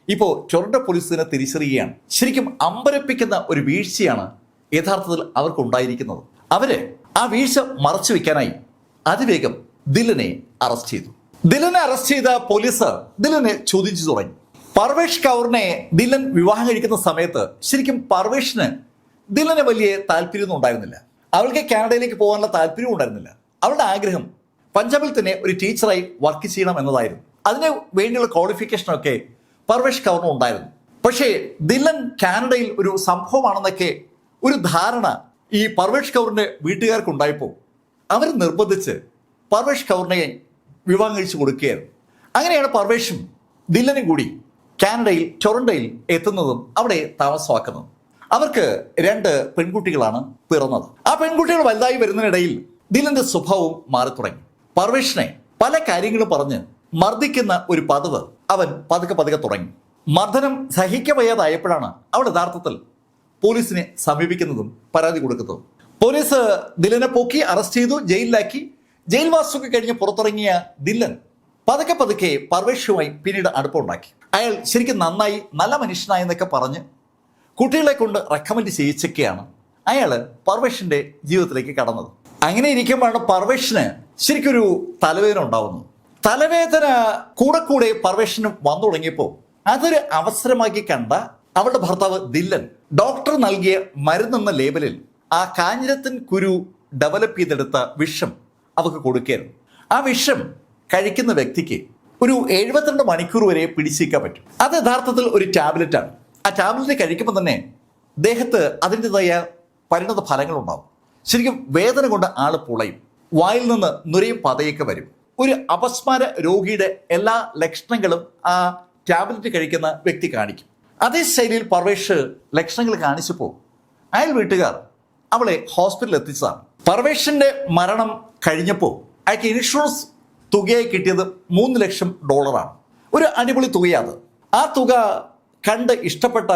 ഇപ്പോൾ ടൊറന്റോ പോലീസിനെ തിരിച്ചറിയുകയാണ്. ശരിക്കും അമ്പരപ്പിക്കുന്ന ഒരു വീഴ്ചയാണ് യഥാർത്ഥത്തിൽ അവർക്കുണ്ടായിരിക്കുന്നത്. അവർ ആ വീഴ്ച മറച്ചു വെക്കാനായി അതിവേഗം ദിലനെ അറസ്റ്റ് ചെയ്തു. ദിലനെ അറസ്റ്റ് ചെയ്ത പോലീസ് ദിലനെ ചോദിച്ചു തുടങ്ങി. പർവേഷ് കൗറിനെ ദിലൻ വിവാഹം കഴിക്കുന്ന സമയത്ത് ശരിക്കും പർവേഷിന് ദിലന് വലിയ താല്പര്യമൊന്നും ഉണ്ടായിരുന്നില്ല. അവൾക്ക് കാനഡയിലേക്ക് പോകാനുള്ള താല്പര്യവും ഉണ്ടായിരുന്നില്ല. അവളുടെ ആഗ്രഹം പഞ്ചാബിൽ തന്നെ ഒരു ടീച്ചറായി വർക്ക് ചെയ്യണം എന്നതായിരുന്നു. അതിന് വേണ്ടിയുള്ള ക്വാളിഫിക്കേഷനൊക്കെ പർവേഷ് കൗറിന് ഉണ്ടായിരുന്നു. പക്ഷേ ദില്ലൻ കാനഡയിൽ ഒരു സംഭവമാണെന്നൊക്കെ ഒരു ധാരണ ഈ പർവേഷ് കൗറിന്റെ വീട്ടുകാർക്ക് ഉണ്ടായപ്പോൾ അവർ നിർബന്ധിച്ച് പർവേഷ് കൗറിനെ വിവാഹം കഴിച്ചു കൊടുക്കുകയായിരുന്നു. അങ്ങനെയാണ് പർവേഷും ദില്ലനും കൂടി കാനഡയിൽ ടൊറന്റോയിൽ എത്തുന്നതും അവിടെ താമസമാക്കുന്നതും. അവർക്ക് രണ്ട് പെൺകുട്ടികളാണ് പിറന്നത്. ആ പെൺകുട്ടികൾ വലുതായി വരുന്നതിനിടയിൽ ദിലന്റെ സ്വഭാവവും മാറി തുടങ്ങി പർവേഷിനെ പല കാര്യങ്ങളും പറഞ്ഞ് മർദ്ദിക്കുന്ന ഒരു പതിവ് അവൻ പതുക്കെ പതുക്കെ തുടങ്ങി. മർദ്ദനം സഹിക്കവയ്യാതായപ്പോഴാണ് അവൾ യഥാർത്ഥത്തിൽ പോലീസിനെ സമീപിക്കുന്നതും പരാതി കൊടുക്കുന്നതും. പോലീസ് ദിലനെ പൊക്കി അറസ്റ്റ് ചെയ്തു ജയിലിലാക്കി. ജയിൽവാസമൊക്കെ കഴിഞ്ഞ് പുറത്തിറങ്ങിയ ദില്ലൻ പതുക്കെ പതുക്കെ പർവേഷുമായി പിന്നീട് അടുപ്പമുണ്ടാക്കി അയാൾ ശരിക്കും നന്നായി നല്ല മനുഷ്യനായി എന്നൊക്കെ പറഞ്ഞ് കുട്ടികളെ കൊണ്ട് റെക്കമെൻഡ് ചെയ്യിച്ചൊക്കെയാണ് അയാൾ പർവേഷിന്റെ ജീവിതത്തിലേക്ക് കടന്നത്. അങ്ങനെ ഇരിക്കുമ്പോഴാണ് പർവേഷിന് ശരിക്കൊരു തലവേദന ഉണ്ടാവുന്നത്. തലവേദന കൂടെ കൂടെ പർവേഷനും വന്നു തുടങ്ങിയപ്പോൾ അതൊരു അവസരമാക്കി കണ്ട അവളുടെ ഭർത്താവ് ദില്ലൻ ഡോക്ടർ നൽകിയ മരുന്നെന്ന ലേബലിൽ ആ കാഞ്ഞിരത്തിൻ കുരു ഡെവലപ്പ് ചെയ്തെടുത്ത വിഷം അവർക്ക് കൊടുക്കുകയായിരുന്നു ആ വിഷം കഴിക്കുന്ന വ്യക്തിക്ക് ഒരു എഴുപത്തിരണ്ട് മണിക്കൂർ വരെ പിടിച്ചിരിക്കാൻ പറ്റും. അത് യഥാർത്ഥത്തിൽ ഒരു ടാബ്ലറ്റ് ആണ്. ആ ടാബ്ലറ്റ് കഴിക്കുമ്പോൾ തന്നെ ദേഹത്ത് അതിന്റെതായ പരിണത ഫലങ്ങൾ ഉണ്ടാവും ശരിക്കും വേദന കൊണ്ട് ആൾ പുളയും. വായിൽ നിന്ന് നുരയും പതയൊക്കെ വരും. ഒരു അപസ്മാര രോഗിയുടെ എല്ലാ ലക്ഷണങ്ങളും ആ ടാബ്ലറ്റ് കഴിക്കുന്ന വ്യക്തി കാണിക്കും. അതേ ശൈലിയിൽ പർവേഷ് ലക്ഷണങ്ങൾ കാണിച്ചപ്പോൾ അയാൾ വീട്ടുകാർ അവളെ ഹോസ്പിറ്റലിൽ എത്തിച്ചതാണ്. പർവേഷിന്റെ മരണം കഴിഞ്ഞപ്പോൾ അയാൾക്ക് ഇൻഷുറൻസ് തുകയായി കിട്ടിയത് മൂന്ന് ലക്ഷം ഡോളറാണ്. ഒരു അടിപൊളി തുകയാണ് ആ തുക കണ്ട് ഇഷ്ടപ്പെട്ട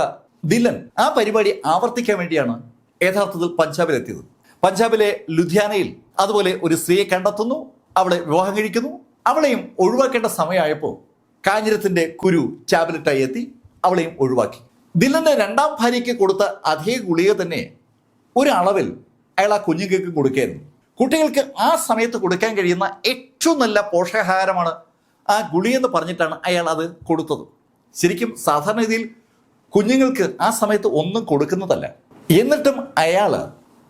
ദിലൻ ആ പരിപാടി ആവർത്തിക്കാൻ വേണ്ടിയാണ് യഥാർത്ഥത്തിൽ പഞ്ചാബിലെത്തിയത്. പഞ്ചാബിലെ ലുധിയാനയിൽ അതുപോലെ ഒരു സ്ത്രീയെ കണ്ടെത്തുന്നു. അവളെ വിവാഹം കഴിക്കുന്നു. അവളെയും ഒഴിവാക്കേണ്ട സമയമായപ്പോൾ കാഞ്ഞിരത്തിന്റെ കുരു ചാബ്ലറ്റായി എത്തി അവളെയും ഒഴിവാക്കി. ദില്ലന്റെ രണ്ടാം ഭാര്യയ്ക്ക് കൊടുത്ത അതേ ഗുളിക തന്നെ ഒരളവിൽ അയാൾ ആ കുഞ്ഞുങ്ങൾക്ക് കൊടുക്കുകയായിരുന്നു. കുട്ടികൾക്ക് ആ സമയത്ത് കൊടുക്കാൻ കഴിയുന്ന ഏറ്റവും നല്ല പോഷകാഹാരമാണ് ആ ഗുളിയെന്ന് പറഞ്ഞിട്ടാണ് അയാൾ അത് കൊടുത്തത്. ശരിക്കും സാധാരണ രീതിയിൽ കുഞ്ഞുങ്ങൾക്ക് ആ സമയത്ത് ഒന്നും കൊടുക്കുന്നതല്ല. എന്നിട്ടും അയാൾ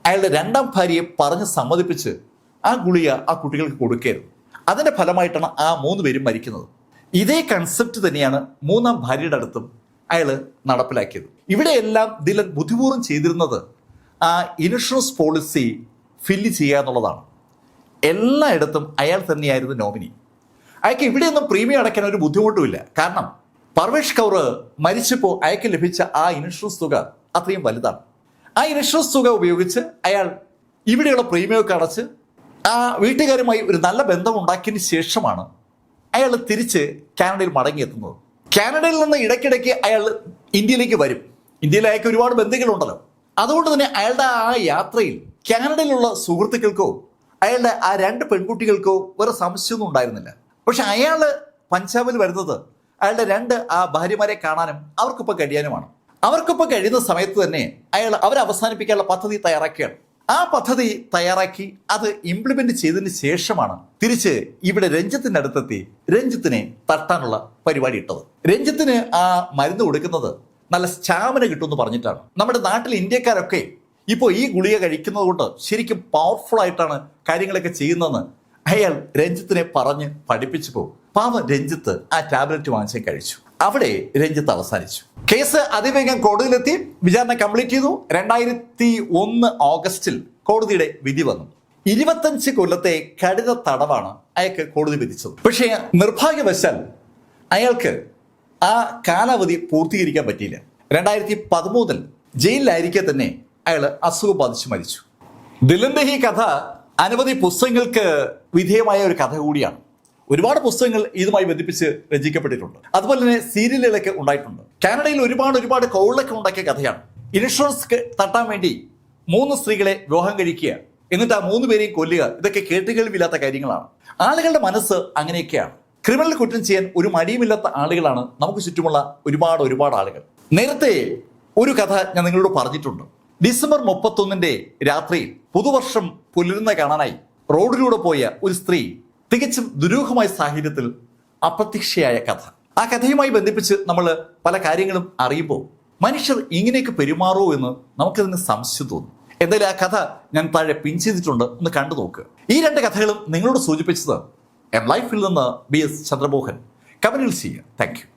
അയാളുടെ രണ്ടാം ഭാര്യയെ പറഞ്ഞ് സമ്മതിപ്പിച്ച് ആ ഗുളിക ആ കുട്ടികൾക്ക് കൊടുക്കരുത്. അതിന്റെ ഫലമായിട്ടാണ് ആ മൂന്ന് പേരും മരിക്കുന്നത്. ഇതേ കൺസെപ്റ്റ് തന്നെയാണ് മൂന്നാം ഭാര്യയുടെ അടുത്തും അയാൾ നടപ്പിലാക്കിയത്. ഇവിടെയെല്ലാം ദിലൻ ബുദ്ധിപൂർവം ചെയ്തിരുന്നത് ആ ഇൻഷുറൻസ് പോളിസി ഫില്ല് ചെയ്യുക എന്നുള്ളതാണ്. എല്ലായിടത്തും അയാൾ തന്നെയായിരുന്നു നോമിനി അയാൾക്ക് ഇവിടെയൊന്നും പ്രീമിയം അടയ്ക്കാൻ ഒരു ബുദ്ധിമുട്ടുമില്ല കാരണം പർവേഷ് കൗർ മരിച്ചപ്പോൾ അയാൾക്ക് ലഭിച്ച ആ ഇൻഷുറൻസ് തുക അത്രയും വലുതാണ്. ആ ഇൻഷുറൻസ് തുക ഉപയോഗിച്ച് അയാൾ ഇവിടെയുള്ള പ്രീമിയമൊക്കെ അടച്ച് ആ വീട്ടുകാരുമായി ഒരു നല്ല ബന്ധം ഉണ്ടാക്കിയതിന് ശേഷമാണ് അയാൾ തിരിച്ച് കാനഡയിൽ മടങ്ങിയെത്തുന്നത്. കാനഡയിൽ നിന്ന് ഇടയ്ക്കിടയ്ക്ക് അയാൾ ഇന്ത്യയിലേക്ക് വരും. ഇന്ത്യയിൽ അയാൾക്ക് ഒരുപാട് ബന്ധുക്കളുണ്ടല്ലോ അതുകൊണ്ട് തന്നെ അയാളുടെ ആ യാത്രയിൽ കാനഡയിലുള്ള സുഹൃത്തുക്കൾക്കോ അയാളുടെ ആ രണ്ട് പെൺകുട്ടികൾക്കോ ഒരു സംശയമൊന്നും ഉണ്ടായിരുന്നില്ല. പക്ഷെ അയാൾ പഞ്ചാബിൽ വരുന്നത് അയാളുടെ രണ്ട് ആ ഭാര്യമാരെ കാണാനും അവർക്കൊപ്പം കഴിയാനുമാണ്. അവർക്കൊപ്പം കഴിയുന്ന സമയത്ത് തന്നെ അയാൾ അവരെ അവസാനിപ്പിക്കാനുള്ള പദ്ധതി തയ്യാറാക്കിയാണ് ആ പദ്ധതി തയ്യാറാക്കി അത് ഇംപ്ലിമെന്റ് ചെയ്തതിന് ശേഷമാണ് തിരിച്ച് ഇവിടെ രഞ്ജിത്തിന്റെ അടുത്തെത്തി രഞ്ജിത്തിനെ തട്ടാനുള്ള പരിപാടി ഇട്ടത്. രഞ്ജിത്തിന് ആ മരുന്ന് കൊടുക്കുന്നത് നല്ല സ്റ്റാമിന കിട്ടുമെന്ന് പറഞ്ഞിട്ടാണ്. നമ്മുടെ നാട്ടിൽ ഇന്ത്യക്കാരൊക്കെ ഇപ്പോൾ ഈ ഗുളിക കഴിക്കുന്നത് കൊണ്ട് ശരിക്കും പവർഫുൾ ആയിട്ടാണ് കാര്യങ്ങളൊക്കെ ചെയ്യുന്നതെന്ന് അയാൾ രഞ്ജിത്തിനെ പറഞ്ഞ് പഠിപ്പിച്ചു പോകും പാവം രഞ്ജിത്ത് ആ ടാബ്ലറ്റ് വാങ്ങിച്ച് കഴിച്ചു. അവിടെ രഞ്ജിത്ത് അവസാനിച്ചു. കേസ് അതിവേഗം കോടതിയിലെത്തി. വിചാരണ കംപ്ലീറ്റ് ചെയ്തു. രണ്ടായിരത്തി ഒന്ന് ഓഗസ്റ്റിൽ കോടതിയുടെ വിധി വന്നു. ഇരുപത്തഞ്ച് കൊല്ലത്തെ കഠിന തടവാണ് അയാൾക്ക് കോടതി വിധിച്ചത്. പക്ഷേ നിർഭാഗ്യവശാൽ അയാൾക്ക് ആ കാലാവധി പൂർത്തീകരിക്കാൻ പറ്റിയില്ല. രണ്ടായിരത്തി പതിമൂന്നിൽ ജയിലിലായിരിക്കെ തന്നെ അയാൾ അസുഖം ബാധിച്ച് മരിച്ചു. ദിലന്റെ കഥ അനവധി പുസ്തകങ്ങൾക്ക് വിധേയമായ ഒരു കഥ കൂടിയാണ്. ഒരുപാട് പുസ്തകങ്ങൾ ഇതുമായി ബന്ധിപ്പിച്ച് രചിക്കപ്പെട്ടിട്ടുണ്ട്. അതുപോലെ തന്നെ സീരിയലുകളൊക്കെ ഉണ്ടായിട്ടുണ്ട്. കാനഡയിൽ ഒരുപാട് ഒരുപാട് കൗളൊക്കെ ഉണ്ടാക്കിയ കഥയാണ്. ഇൻഷുറൻസ് തട്ടാൻ വേണ്ടി മൂന്ന് സ്ത്രീകളെ വിവാഹം കഴിക്കുക എന്നിട്ട് ആ മൂന്ന് പേരെയും കൊല്ലുക ഇതൊക്കെ കേട്ടുകേൾവില്ലാത്ത കാര്യങ്ങളാണ്. ആളുകളുടെ മനസ്സ് അങ്ങനെയൊക്കെയാണ്. ക്രിമിനൽ കുറ്റം ചെയ്യാൻ ഒരു മടിയുമില്ലാത്ത ആളുകളാണ് നമുക്ക് ചുറ്റുമുള്ള ഒരുപാട് ഒരുപാട് ആളുകൾ. നേരത്തെ ഒരു കഥ ഞാൻ നിങ്ങളോട് പറഞ്ഞിട്ടുണ്ട്. ഡിസംബർ മുപ്പത്തൊന്നിന്റെ രാത്രിയിൽ പുതുവർഷം പുലരുന്ന കാണാനായി റോഡിലൂടെ പോയ ഒരു സ്ത്രീ തികച്ചും ദുരൂഹമായ സാഹചര്യത്തിൽ അപ്രത്യക്ഷയായ കഥ. ആ കഥയുമായി ബന്ധിപ്പിച്ച് നമ്മൾ പല കാര്യങ്ങളും അറിയുമ്പോൾ മനുഷ്യർ ഇങ്ങനെയൊക്കെ പെരുമാറൂ എന്ന് നമുക്കതിന് സംശയം തോന്നും. എന്തായാലും ആ കഥ ഞാൻ താഴെ പിൻ ചെയ്തിട്ടുണ്ട്. ഒന്ന് കണ്ടു നോക്കുക ഈ രണ്ട് കഥകളും നിങ്ങളോട് സൂചിപ്പിച്ചത് എം ലൈഫിൽ നിന്ന് ബി എസ് ചന്ദ്രമോഹൻ. കമന്റിൽ സി താങ്ക്